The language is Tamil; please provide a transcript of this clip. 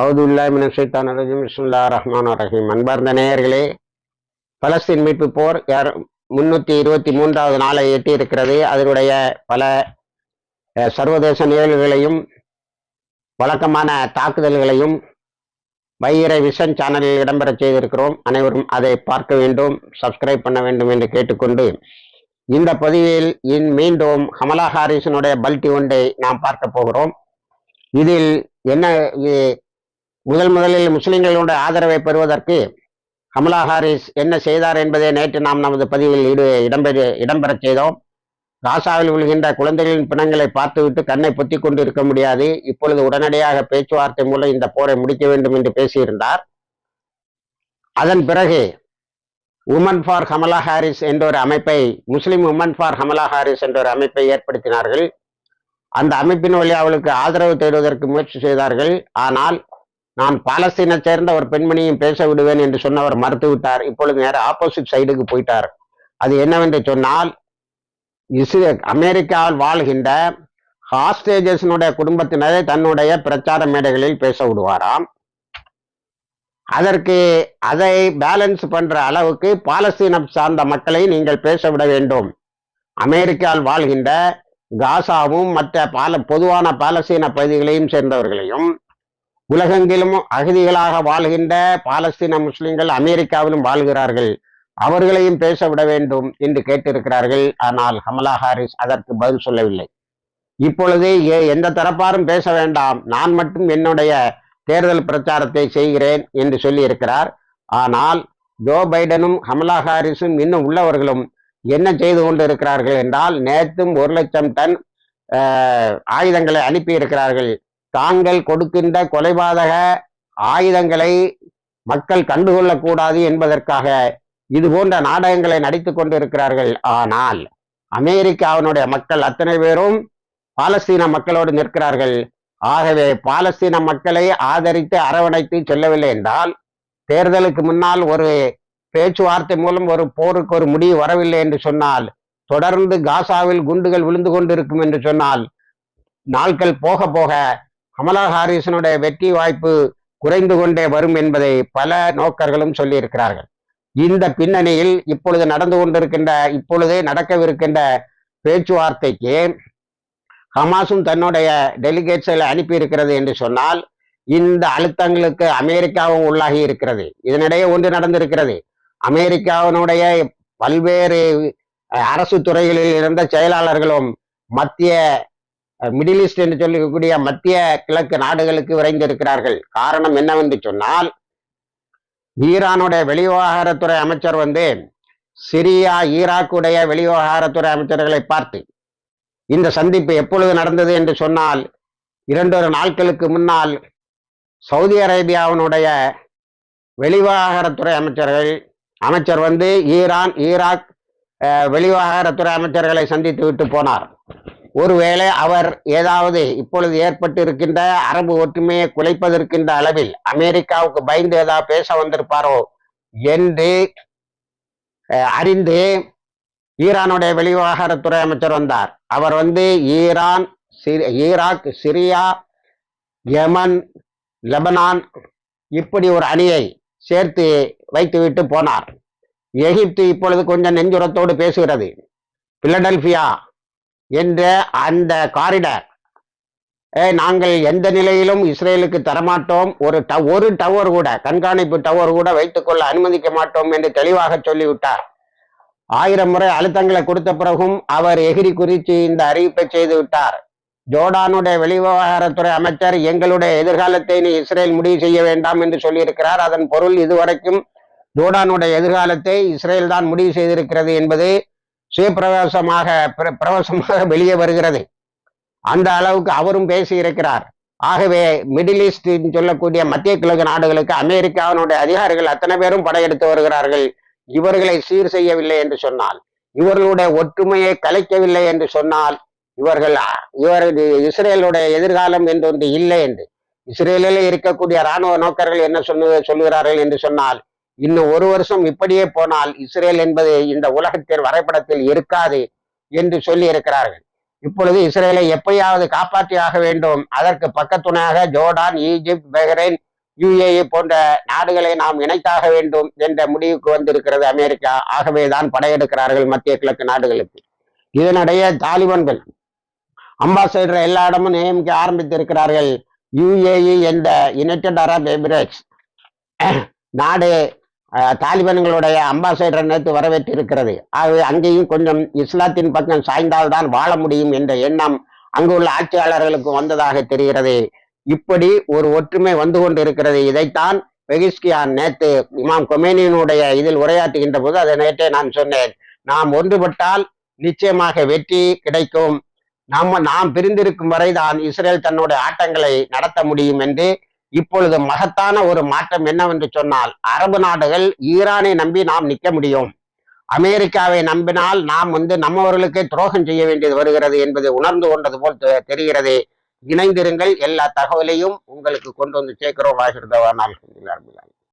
அவுதுல்லாமின் ஷைத்தான் ரஹ்மான் ரஹீம். அன்பார்ந்த நேயர்களே பலஸ்தீன் மீட்பு போர் யார் முன்னூற்றி இருபத்தி மூன்றாவது நாளை எட்டி இருக்கிறது அதனுடைய பல சர்வதேச நிகழ்வுகளையும் வழக்கமான தாக்குதல்களையும் வைகிற விஷன் சேனலில் இடம்பெறச் செய்திருக்கிறோம். அனைவரும் அதை பார்க்க வேண்டும் சப்ஸ்கிரைப் பண்ண வேண்டும் என்று கேட்டுக்கொண்டு இந்த பதிவில் இன் மீண்டும் ஹமலா ஹாரிசனுடைய பல்டி ஒன்றை நாம் பார்க்க போகிறோம். இதில் என்ன முதல் முதலில் முஸ்லிம்களுடைய ஆதரவை பெறுவதற்கு கமலா ஹாரிஸ் என்ன செய்தார் என்பதை நேற்று நாம் நமது பதிவில் இடு இடம்பெற இடம்பெறச் செய்தோம். காசாவில் விழுகின்ற குழந்தைகளின் பிணங்களை பார்த்துவிட்டு கண்ணை பொத்தி கொண்டு இருக்க முடியாது. இப்பொழுது உடனடியாக பேச்சுவார்த்தை மூலம் இந்த போரை முடிக்க வேண்டும் என்று பேசியிருந்தார். அதன் பிறகு உமன் ஃபார் கமலா ஹாரிஸ் என்ற ஒரு அமைப்பை Muslim women for Kamala Harris என்ற ஒரு அமைப்பை ஏற்படுத்தினார்கள். அந்த அமைப்பின் வழி அவளுக்கு ஆதரவு தேடுவதற்கு முயற்சி செய்தார்கள். ஆனால் நான் பாலஸ்தீனை சேர்ந்த ஒரு பெண்மணியும் பேச விடுவேன் என்று சொன்னவர் மறுத்துவிட்டார் இப்பொழுது நேர ஆப்போசிட் சைடுக்கு போயிட்டார். அது என்னவென்று சொன்னால் இஸ்ரே அமெரிக்காவில் வாழ்கின்ற ஹாஸ்டேஜஸினுடைய குடும்பத்தினரை தன்னுடைய பிரச்சார மேடைகளில் பேச விடுவாராம். அதற்கு அதை பேலன்ஸ் பண்ற அளவுக்கு பாலஸ்தீனம் சார்ந்த மக்களை நீங்கள் பேச விட வேண்டும். அமெரிக்காவில் வாழ்கின்ற காசாவும் மற்ற பால பொதுவான பாலஸ்தீன பகுதிகளையும் சேர்ந்தவர்களையும் உலகெங்கிலும் அகதிகளாக வாழ்கின்ற பாலஸ்தீன முஸ்லிம்கள் அமெரிக்காவிலும் வாழ்கிறார்கள். அவர்களையும் பேச விட வேண்டும் என்று கேட்டிருக்கிறார்கள். ஆனால் கமலா ஹாரிஸ் அதற்கு பதில் சொல்லவில்லை. இப்பொழுது எந்த தரப்பாரும் பேச வேண்டாம். நான் மட்டும் என்னுடைய தேர்தல் பிரச்சாரத்தை செய்கிறேன் என்று சொல்லியிருக்கிறார். ஆனால் ஜோ பைடனும் கமலா ஹாரிஸும் இன்னும் உள்ளவர்களும் என்ன செய்து கொண்டு இருக்கிறார்கள் என்றால் நேற்றும் ஒரு லட்சம் டன் ஆயுதங்களை அனுப்பி இருக்கிறார்கள் தாங்கள் கொடுக்கின்ற கொலைபாதக ஆயுதங்களை மக்கள் கண்டுகொள்ளக்கூடாது என்பதற்காக இது போன்ற நாடகங்களை நடித்து கொண்டிருக்கிறார்கள். ஆனால் அமெரிக்காவினுடைய மக்கள் அத்தனை பேரும் பாலஸ்தீன மக்களோடு நிற்கிறார்கள். ஆகவே பாலஸ்தீன மக்களை ஆதரித்து அரவணைத்து செல்லவில்லை என்றால் தேர்தலுக்கு முன்னால் ஒரு பேச்சுவார்த்தை மூலம் ஒரு போருக்கு ஒரு முடிவு வரவில்லை என்று சொன்னால் தொடர்ந்து காசாவில் குண்டுகள் விழுந்து கொண்டிருக்கும் என்று சொன்னால் நாட்கள் போக போக கமலா ஹாரிசனுடைய வெற்றி வாய்ப்பு குறைந்து கொண்டே வரும் என்பதை பல நோக்கர்களும் சொல்லியிருக்கிறார்கள். இந்த பின்னணியில் இப்பொழுது நடந்து கொண்டிருக்கின்ற இப்பொழுதே நடக்கவிருக்கின்ற பேச்சுவார்த்தைக்கு ஹமாஸும் தன்னுடைய டெலிகேட்ஸை அனுப்பி இருக்கிறது என்று சொன்னால் இந்த அழுத்தங்களுக்கு அமெரிக்காவும் உள்ளாகி இருக்கிறது. இதனிடையே ஒன்று நடந்திருக்கிறது. அமெரிக்காவினுடைய பல்வேறு அரசு துறைகளில் இருந்த செயலாளர்களும் மத்திய மிடில் ஈஸ்ட் என்று சொல்லக்கூடிய மத்திய கிழக்கு நாடுகளுக்கு விரைந்திருக்கிறார்கள். காரணம் என்னவென்று சொன்னால் ஈரானுடைய வெளிவிவகாரத்துறை அமைச்சர் வந்து சிரியா ஈராக்குடைய வெளிவிவகாரத்துறை அமைச்சர்களை பார்த்து இந்த சந்திப்பு எப்பொழுது நடந்தது என்று சொன்னால் இரண்டொரு நாட்களுக்கு முன்னால் சவுதி அரேபியாவினுடைய வெளிவிவகாரத்துறை அமைச்சர்கள் அமைச்சர் வந்து ஈரான் ஈராக் அஹ், வெளிவிவகாரத்துறை அமைச்சர்களை சந்தித்து விட்டு போனார். ஒருவேளை அவர் ஏதாவது இப்பொழுது ஏற்பட்டு இருக்கின்ற அரபு ஒற்றுமையை குலைப்பதற்கின்ற அளவில் அமெரிக்காவுக்கு பயந்து ஏதாவது பேச வந்திருப்பாரோ என்று அறிந்து ஈரானுடைய வெளிவிவகாரத்துறை அமைச்சர் வந்தார். அவர் வந்து ஈரான் சிரி- ஈராக் சிரியா யமன் லெபனான் இப்படி ஒரு அணியை சேர்த்து வைத்துவிட்டு போனார். எகிப்து இப்பொழுது கொஞ்சம் நெஞ்சுரத்தோடு பேசுகிறது. பிலடெல்பியா என்ற அந்த காரிடர். நாங்கள் எந்த நிலையிலும் இஸ்ரேலுக்கு தரமாட்டோம். ஒரு ட- ஒரு டவர் கூட கண்காணிப்பு டவர் கூட வைத்துக்கொள்ள அனுமதிக்க மாட்டோம் என்று தெளிவாக சொல்லிவிட்டார். ஆயிரம் முறை அழுத்தங்களை கொடுத்த பிறகும் அவர் எகிரி குறித்து இந்த அறிவிப்பை செய்து விட்டார். ஜோர்டானுடைய வெளிவிவகாரத்துறை அமைச்சர் எங்களுடைய எதிர்காலத்தை நீ இஸ்ரேல் முடிவு செய்ய வேண்டாம் என்று சொல்லியிருக்கிறார். அதன் பொருள் இதுவரைக்கும் ஜோர்டானுடைய எதிர்காலத்தை இஸ்ரேல் தான் முடிவு செய்திருக்கிறது என்பது சுயப்பிரவேசமாக பிர- பிரவேசமாக வெளியே வருகிறது. அந்த அளவுக்கு அவரும் பேசியிருக்கிறார். ஆகவே மிடில் ஈஸ்ட் சொல்லக்கூடிய மத்திய கிழக்கு நாடுகளுக்கு அமெரிக்காவினுடைய அதிகாரிகள் அத்தனை பேரும் படையெடுத்து வருகிறார்கள். இவர்களை சீர் செய்யவில்லை என்று சொன்னால் இவர்களுடைய ஒற்றுமையை கலைக்கவில்லை என்று சொன்னால் இவர்கள் இவர் இஸ்ரேலுடைய எதிர்காலம் என்று ஒன்று இல்லை என்று. இஸ்ரேலில் இருக்கக்கூடிய ராணுவ நோக்கர்கள் என்ன சொல்லு சொல்லுகிறார்கள் என்று சொன்னால் இன்னும் ஒரு வருஷம் இப்படியே போனால் இஸ்ரேல் என்பது இந்த உலகத்தில் வரைபடத்தில் இருக்காது என்று சொல்லி இருக்கிறார்கள். இப்பொழுது இஸ்ரேலை எப்படியாவது காப்பாற்றி ஆக வேண்டும். அதற்கு பக்கத்துணையாக ஜோர்டான் ஈஜிப்ட் பஹ்ரைன் யுஏஇ போன்ற நாடுகளை நாம் இணைத்தாக வேண்டும் என்ற முடிவுக்கு வந்திருக்கிறது அமெரிக்கா. ஆகவே தான் படையெடுக்கிறார்கள் மத்திய கிழக்கு நாடுகளுக்கு. இதனிடையே தாலிபான்கள் அம்பாசடர் எல்லா இடமும் நியமிக்க ஆரம்பித்திருக்கிறார்கள். யுஏஇ என்ற யுனைடெட் அரப் எமிரேட்ஸ் நாடு தாலிபான்களுடைய அம்பாசடர் நேற்று வரவேற்றிருக்கிறது. ஆகவே அங்கேயும் கொஞ்சம் இஸ்லாத்தின் பக்கம் சாய்ந்தால்தான் வாழ முடியும் என்ற எண்ணம் அங்குள்ள ஆட்சியாளர்களுக்கு வந்ததாக தெரிகிறது. இப்படி ஒரு ஒற்றுமை வந்து கொண்டிருக்கிறது. இதைத்தான் பெகிஸ்கியான் நேத்து இமாம் கொமேனியினுடைய இதில் உரையாற்றுகின்ற போது அதை நேற்றே நான் சொன்னேன். நாம் ஒன்றுபட்டால் நிச்சயமாக வெற்றி கிடைக்கும். நாம் நாம் பிரிந்திருக்கும் வரைதான் இஸ்ரேல் தன்னுடைய ஆட்டங்களை நடத்த முடியும் என்று இப்பொழுது மகத்தான ஒரு மாற்றம் என்னவென்று சொன்னால் அரபு நாடுகள் ஈரானை நம்பி நாம் நிற்க முடியும். அமெரிக்காவை நம்பினால் நாம் வந்து நம்மவர்களுக்கே துரோகம் செய்ய வேண்டியது வருகிறது என்பதை உணர்ந்து கொண்டது போல் தெ- தெரிகிறது. இணைந்திருங்கள் எல்லா தகவலையும் உங்களுக்கு கொண்டு வந்து சேர்க்கிறோம். ஆகிருந்தவா நாள்